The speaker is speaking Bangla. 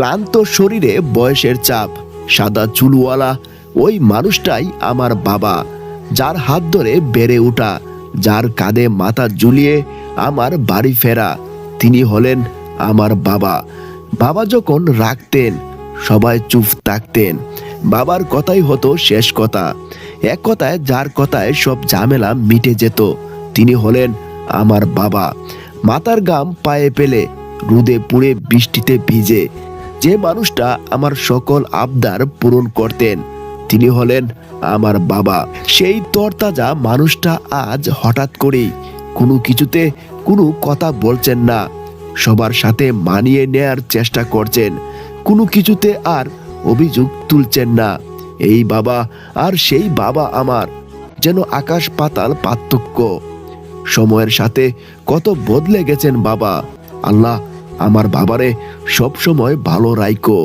ক্লান্ত শরীরে বয়সের চাপ, সাদা চুলওয়ালা, ওই মানুষটাই আমার বাবা, যার হাত ধরে বেড়ে ওঠা, যার কাঁধে মাথা ঝুলিয়ে আমার বাড়ি ফেরা। তিনি হলেন আমার বাবা। বাবা যখন রাখতেন, সবাই চুপ থাকতেন। বাবার কথাই হতো শেষ কথা। এক কথায় যার কথায় সব ঝামেলা মিটে যেত, তিনি হলেন আমার বাবা। মাথার গাম পায়ে পেলে, রুদে পুড়ে বৃষ্টিতে ভিজে যে মানুষটা আমার সকল আবদার পূরণ করতেন, তিনি হলেন আমার বাবা। সেই তরতাজা মানুষটা আজ হঠাৎ করেই কোনো কিছুতে কোনো কথা বলছেন না। সবার সাথে মানিয়ে নেয়ার চেষ্টা করছেন। কোনো কিছুতে আর অভিযোগ তুলছেন না। এই বাবা আর সেই বাবা আমার যেন আকাশ পাতাল পার্থক্য। সময়ের সাথে কত বদলে গেছেন বাবা। আল্লাহ আমার বাবারে সবসময় ভালো রাইকো